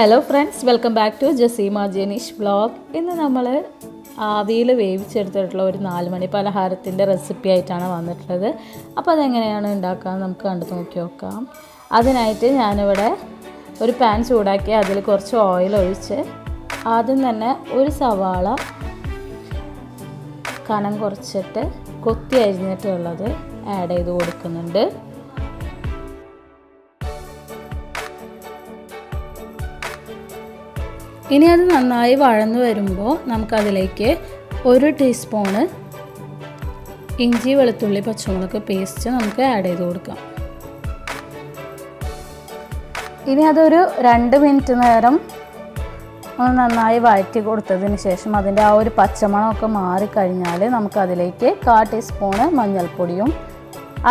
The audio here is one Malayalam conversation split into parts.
Hello friends welcome back to Jaseema Janeesh blog ഇന്ന് നമ്മൾ ആവിയിൽ വേവിച്ചെടുത്തിട്ടുള്ള ഒരു നാല് മണി പലഹാരത്തിന്റെ റെസിപ്പി ആയിട്ടാണ് വന്നിട്ടുള്ളത്. അപ്പോൾ അതെങ്ങനെയാണ് ഉണ്ടാക്കുക നമുക്ക് കണ്ടു നോക്കി നോക്കാം. അതിനായിട്ട് ഞാനിവിടെ ഒരു പാൻ ചൂടാക്കി അതിൽ കുറച്ച് ഓയിൽ ഒഴിച്ച് ആദ്യം തന്നെ ഒരു സവാള കനം കുറച്ചിട്ട് കൊത്തി അരിഞ്ഞിട്ടുള്ളത് ആഡ് ചെയ്ത് കൊടുക്കുന്നുണ്ട്. ഇനി അത് നന്നായി വഴന്നു വരുമ്പോൾ നമുക്കതിലേക്ക് ഒരു ടീസ്പൂണ് ഇഞ്ചി വെളുത്തുള്ളി പച്ചമുളക് പേസ്റ്റ് നമുക്ക് ആഡ് ചെയ്ത് കൊടുക്കാം. ഇനി അതൊരു രണ്ട് മിനിറ്റ് നേരം ഒന്ന് നന്നായി വഴറ്റി കൊടുത്തതിന് ശേഷം അതിന്റെ ആ ഒരു പച്ചമണമൊക്കെ മാറിക്കഴിഞ്ഞാൽ നമുക്കതിലേക്ക് കാ ടീസ്പൂണ് മഞ്ഞൾപ്പൊടിയും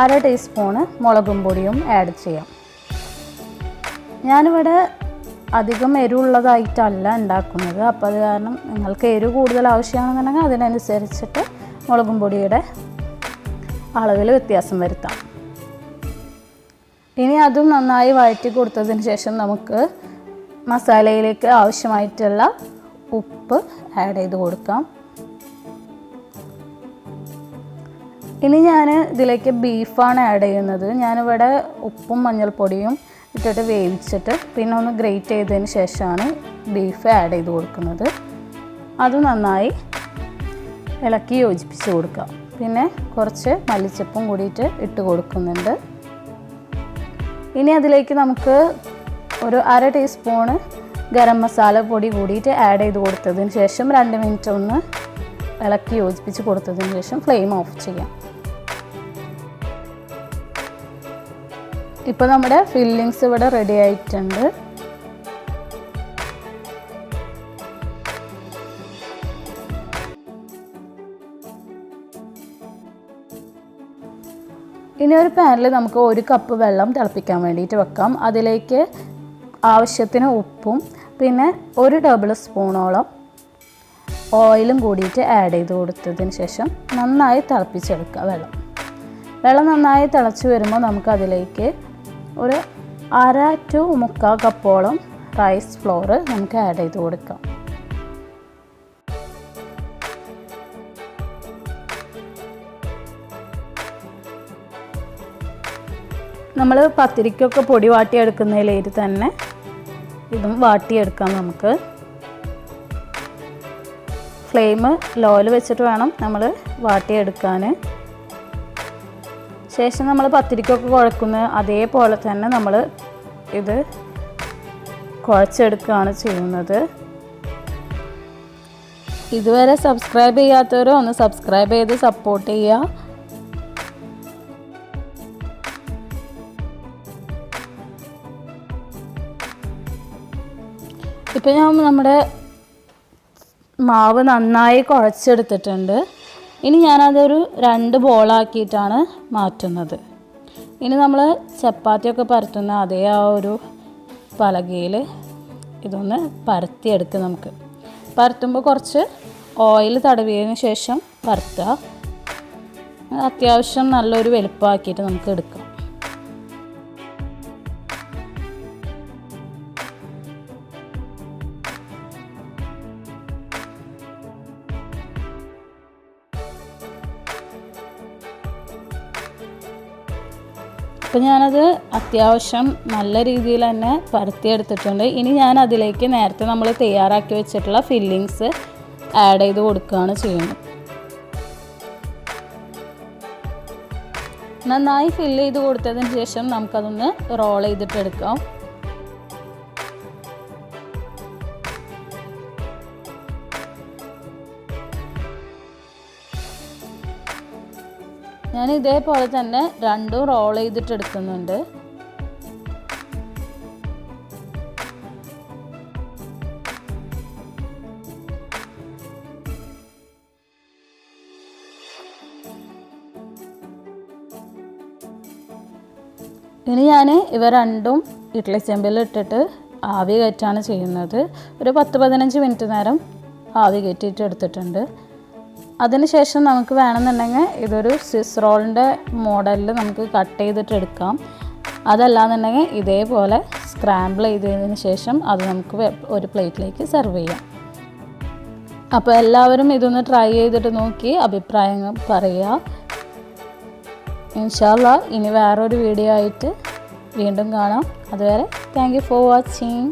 അര ടീസ്പൂണ് മുളകും പൊടിയും ആഡ് ചെയ്യാം. ഞാനിവിടെ അധികം എരിവുള്ളതായിട്ടല്ല ഉണ്ടാക്കുന്നത്. അപ്പോൾ അത് കാരണം നിങ്ങൾക്ക് എരിവ് കൂടുതൽ ആവശ്യമാണെന്നുണ്ടെങ്കിൽ അതിനനുസരിച്ചിട്ട് മുളകും പൊടിയുടെ അളവിൽ വ്യത്യാസം വരുത്താം. ഇനി അതും നന്നായി വഴറ്റി കൊടുത്തതിന് ശേഷം നമുക്ക് മസാലയിലേക്ക് ആവശ്യമായിട്ടുള്ള ഉപ്പ് ആഡ് ചെയ്ത് കൊടുക്കാം. ഇനി ഞാൻ ഇതിലേക്ക് ബീഫാണ് ആഡ് ചെയ്യുന്നത്. ഞാനിവിടെ ഉപ്പും മഞ്ഞൾപ്പൊടിയും ഇട്ടിട്ട് വേവിച്ചിട്ട് പിന്നെ ഒന്ന് ഗ്രേറ്റ് ചെയ്തതിന് ശേഷമാണ് ബീഫ് ആഡ് ചെയ്ത് കൊടുക്കുന്നത്. അത് നന്നായി ഇളക്കി യോജിപ്പിച്ച് കൊടുക്കുക. പിന്നെ കുറച്ച് മല്ലിച്ചപ്പും കൂടിയിട്ട് ഇട്ട് കൊടുക്കുന്നുണ്ട്. ഇനി അതിലേക്ക് നമുക്ക് ഒരു അര ടീസ്പൂണ് ഗരം മസാല പൊടി കൂടിയിട്ട് ആഡ് ചെയ്ത് കൊടുത്തതിന് ശേഷം രണ്ട് മിനിറ്റ് ഒന്ന് ഇളക്കി യോജിപ്പിച്ച് കൊടുത്തതിന് ശേഷം ഫ്ലെയിം ഓഫ് ചെയ്യാം. ഇപ്പോൾ നമ്മുടെ ഫില്ലിങ്സ് ഇവിടെ റെഡി ആയിട്ടുണ്ട്. ഇനി ഒരു പാനിൽ നമുക്ക് ഒരു കപ്പ് വെള്ളം തിളപ്പിക്കാൻ വേണ്ടിയിട്ട് വെക്കാം. അതിലേക്ക് ആവശ്യത്തിന് ഉപ്പും പിന്നെ ഒരു ടേബിൾ സ്പൂണോളം ഓയിലും കൂടിയിട്ട് ആഡ് ചെയ്ത് കൊടുത്തതിന് ശേഷം നന്നായി തിളപ്പിച്ചെടുക്കുക വെള്ളം. വെള്ളം നന്നായി തിളച്ച് വരുമ്പോൾ നമുക്ക് അതിലേക്ക് ഒരു അര ടു മുക്കാൽ കപ്പോളം റൈസ് ഫ്ലോർ നമുക്ക് ആഡ് ചെയ്ത് കൊടുക്കാം. നമ്മൾ പത്തിരിക്കൊക്കെ പൊടി വാട്ടിയെടുക്കുന്നതിലേര് തന്നെ ഇതും വാട്ടിയെടുക്കാം നമുക്ക്. ഫ്ലെയിം ലോയിൽ വെച്ചിട്ട് വേണം നമ്മൾ വാട്ടിയെടുക്കാൻ ശേഷം നമ്മൾ പത്തിരിക്കൊക്കെ കുഴക്കുന്ന അതേപോലെ തന്നെ നമ്മൾ ഇത് കുഴച്ചെടുക്കുകയാണ് ചെയ്യുന്നത്. ഇതുവരെ സബ്സ്ക്രൈബ് ചെയ്യാത്തവരോ ഒന്ന് സബ്സ്ക്രൈബ് ചെയ്ത് സപ്പോർട്ട് ചെയ്യുക. ഇപ്പം ഞാൻ നമ്മുടെ മാവ് നന്നായി കുഴച്ചെടുത്തിട്ടുണ്ട്. ഇനി ഞാനതൊരു രണ്ട് ബോളാക്കിയിട്ടാണ് മാറ്റുന്നത്. ഇനി നമ്മൾ ചപ്പാത്തിയൊക്കെ പരത്തുന്ന അതേ ആ ഒരു പലകയിൽ ഇതൊന്ന് പരത്തിയെടുക്കുക നമുക്ക്. പരത്തുമ്പോൾ കുറച്ച് ഓയിൽ തടവിയതിന് ശേഷം പരത്തുക. അത്യാവശ്യം നല്ലൊരു വലുപ്പമാക്കിയിട്ട് നമുക്ക് എടുക്കാം. അപ്പം ഞാനത് അത്യാവശ്യം നല്ല രീതിയിൽ തന്നെ പരത്തിയെടുത്തിട്ടുണ്ട്. ഇനി ഞാൻ അതിലേക്ക് നേരത്തെ നമ്മൾ തയ്യാറാക്കി വെച്ചിട്ടുള്ള ഫില്ലിങ്സ് ആഡ് ചെയ്ത് കൊടുക്കുകയാണ് ചെയ്യുന്നത്. നന്നായി ഫില്ല് ചെയ്ത് കൊടുത്തതിന് ശേഷം നമുക്കതൊന്ന് റോൾ ചെയ്തിട്ടെടുക്കാം ഞാൻ ഇതേപോലെ തന്നെ രണ്ടും റോൾ ചെയ്തിട്ട് എടുക്കുന്നുണ്ട്. ഇനി ഞാൻ ഇവ രണ്ടും ഇഡ്ലി ചെമ്പിൽ ഇട്ടിട്ട് ആവി കയറ്റാണ് ചെയ്യുന്നത്. ഒരു പത്ത് പതിനഞ്ച് മിനിറ്റ് നേരം ആവി കയറ്റിയിട്ട് എടുത്തിട്ടുണ്ട്. അതിനുശേഷം നമുക്ക് വേണമെന്നുണ്ടെങ്കിൽ ഇതൊരു സ്വിസ് റോളിന്റെ മോഡലിൽ നമുക്ക് കട്ട് ചെയ്തിട്ട് എടുക്കാം. അതല്ലാന്നുണ്ടെങ്കിൽ ഇതേപോലെ സ്ക്രാമ്പിൾ ചെയ്തതിന് ശേഷം അത് നമുക്ക് ഒരു പ്ലേറ്റിലേക്ക് സെർവ് ചെയ്യാം. അപ്പോൾ എല്ലാവരും ഇതൊന്ന് ട്രൈ ചെയ്തിട്ട് നോക്കി അഭിപ്രായങ്ങൾ പറയുക. ഇൻഷാല്ല ഇനി വേറൊരു വീഡിയോ ആയിട്ട് വീണ്ടും കാണാം. അതുവരെ താങ്ക് യു ഫോർ വാച്ചിങ്